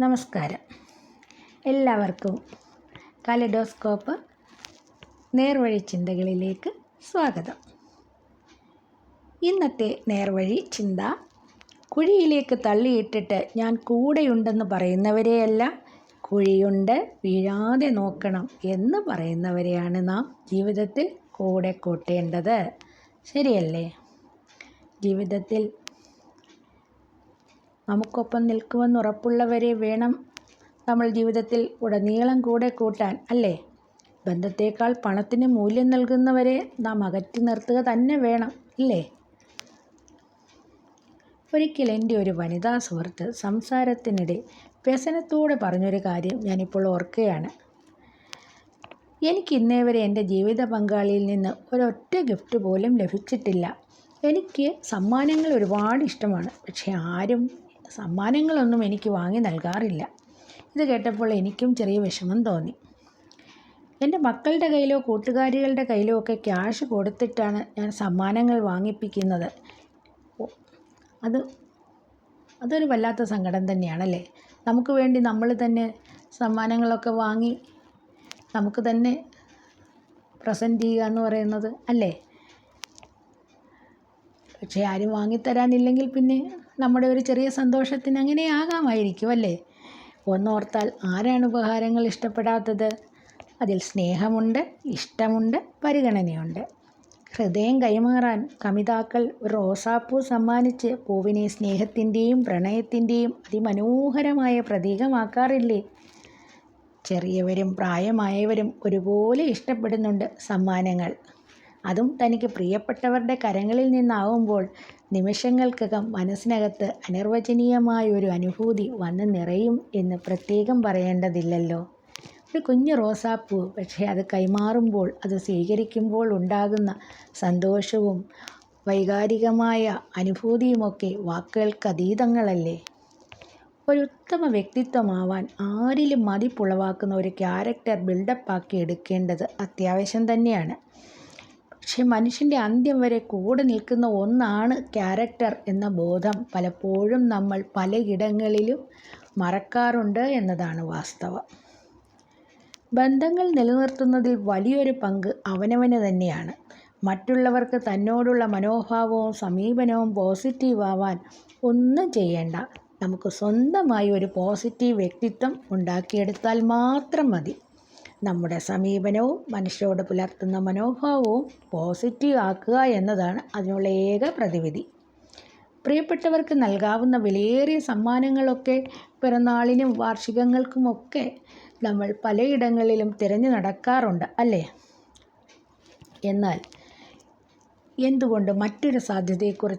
നമസ്കാരം. എല്ലാവർക്കും കലഡോസ്കോപ്പ് നേർവഴി ചിന്തകളിലേക്ക് സ്വാഗതം. ഇന്നത്തെ നേർവഴി ചിന്ത കുഴിയിലേക്ക് തള്ളിയിട്ടിട്ട് ഞാൻ കൂടെയുണ്ടെന്ന് പറയുന്നവരെയല്ല കുഴിയുണ്ട് വീഴാതെ നോക്കണം എന്ന് പറയുന്നവരെയാണ് നാം ജീവിതത്തിൽ കൂടെ കൂട്ടേണ്ടത്. ശരിയല്ലേ? ജീവിതത്തിൽ നമുക്കൊപ്പം നിൽക്കുമെന്ന് ഉറപ്പുള്ളവരെ വേണം നമ്മൾ ജീവിതത്തിൽ ഉടനീളം കൂടെ കൂട്ടാൻ അല്ലേ? ബന്ധത്തേക്കാൾ പണത്തിന് മൂല്യം നൽകുന്നവരെ നാം അകറ്റി നിർത്തുക തന്നെ വേണം അല്ലേ? ഒരിക്കൽ എന്റെ ഒരു വനിതാ സുഹൃത്ത് സംസാരത്തിനിടെ വ്യസനത്തോടെ പറഞ്ഞൊരു കാര്യം ഞാനിപ്പോൾ ഓർക്കുകയാണ്. എനിക്ക് ഇന്നേ വരെ എന്റെ ജീവിത പങ്കാളിയിൽ നിന്ന് ഒരൊറ്റ ഗിഫ്റ്റ് പോലും ലഭിച്ചിട്ടില്ല. എനിക്ക് സമ്മാനങ്ങൾ ഒരുപാട് ഇഷ്ടമാണ്. പക്ഷേ ആരും സമ്മാനങ്ങളൊന്നും എനിക്ക് വാങ്ങി നൽകാറില്ല. ഇത് കേട്ടപ്പോൾ എനിക്കും ചെറിയ വിഷമം തോന്നി. എന്റെ മക്കളുടെ കയ്യിലോ കൂട്ടുകാരികളുടെ കയ്യിലോ ഒക്കെ ക്യാഷ് കൊടുത്തിട്ടാണ് ഞാൻ സമ്മാനങ്ങൾ വാങ്ങിപ്പിക്കുന്നത്. അത് അതൊരു വല്ലാത്ത സങ്കടം തന്നെയാണല്ലേ? നമുക്ക് വേണ്ടി നമ്മൾ തന്നെ സമ്മാനങ്ങളൊക്കെ വാങ്ങി നമുക്ക് തന്നെ പ്രസന്റ് ചെയ്യുക എന്ന് പറയുന്നത് അല്ലേ? പക്ഷേ ആരും വാങ്ങിത്തരാനില്ലെങ്കിൽ പിന്നെ നമ്മുടെ ഒരു ചെറിയ സന്തോഷത്തിന് അങ്ങനെ ആകാമായിരിക്കും അല്ലേ? ഒന്നോർത്താൽ ആരാണ് ഉപഹാരങ്ങൾ ഇഷ്ടപ്പെടാത്തത്? അതിൽ സ്നേഹമുണ്ട് ഇഷ്ടമുണ്ട് പരിഗണനയുണ്ട്. ഹൃദയം കൈമാറാൻ കമിതാക്കൾ ഒരു റോസാപ്പൂ സമ്മാനിച്ച് പൂവിനെ സ്നേഹത്തിന്റെയും പ്രണയത്തിന്റെയും അതിമനോഹരമായ പ്രതീകമാക്കാറില്ലേ? ചെറിയവരും പ്രായമായവരും ഒരുപോലെ ഇഷ്ടപ്പെടുന്നുണ്ട് സമ്മാനങ്ങൾ. അതും തനിക്ക് പ്രിയപ്പെട്ടവരുടെ കരങ്ങളിൽ നിന്നാവുമ്പോൾ നിമിഷങ്ങൾക്കകം മനസ്സിനകത്ത് അനിർവചനീയമായൊരു അനുഭൂതി വന്ന് നിറയും എന്ന് പ്രത്യേകം പറയേണ്ടതില്ലല്ലോ. ഒരു കുഞ്ഞു റോസാപ്പൂ പക്ഷേ അത് കൈമാറുമ്പോൾ അത് സ്വീകരിക്കുമ്പോൾ ഉണ്ടാകുന്ന സന്തോഷവും വൈകാരികമായ അനുഭൂതിയുമൊക്കെ വാക്കുകൾക്ക് അതീതങ്ങളല്ലേ ഒരു ഉത്തമ വ്യക്തിത്വമാവാൻ ആരിലും മതിപ്പുളവാക്കുന്ന ഒരു ക്യാരക്ടർ ബിൽഡപ്പാക്കി എടുക്കേണ്ടത് അത്യാവശ്യം തന്നെയാണ്. പക്ഷെ മനുഷ്യന്റെ അന്ത്യം വരെ കൂടെ നിൽക്കുന്ന ഒന്നാണ് ക്യാരക്ടർ എന്ന ബോധം. പലപ്പോഴും നമ്മൾ പലയിടങ്ങളിലും മറക്കാറുണ്ട് എന്നതാണ് വാസ്തവം. ബന്ധങ്ങൾ നിലനിർത്തുന്നതിൽ വലിയൊരു പങ്ക് അവനവന് തന്നെയാണ്. മറ്റുള്ളവർക്ക് തന്നോടുള്ള മനോഭാവവും സമീപനവും പോസിറ്റീവാവാൻ ഒന്നും ചെയ്യേണ്ട. നമുക്ക് സ്വന്തമായി ഒരു പോസിറ്റീവ് വ്യക്തിത്വം ഉണ്ടാക്കിയെടുത്താൽ മാത്രം മതി. നമ്മുടെ സമീപനവും മനുഷ്യരോട് പുലർത്തുന്ന മനോഭാവവും പോസിറ്റീവ് ആക്കുക എന്നതാണ് അതിനുള്ള ഏക പ്രതിവിധി. പ്രിയപ്പെട്ടവർക്ക് നൽകാവുന്ന വിലയേറിയ സമ്മാനങ്ങളൊക്കെ പിറന്നാളിനും വാർഷികങ്ങൾക്കുമൊക്കെ നമ്മൾ പലയിടങ്ങളിലും തിരഞ്ഞു നടക്കാറുണ്ട് അല്ലേ? എന്നാൽ എന്തുകൊണ്ട് മറ്റൊരു സാധ്യതയെക്കുറിച്ച്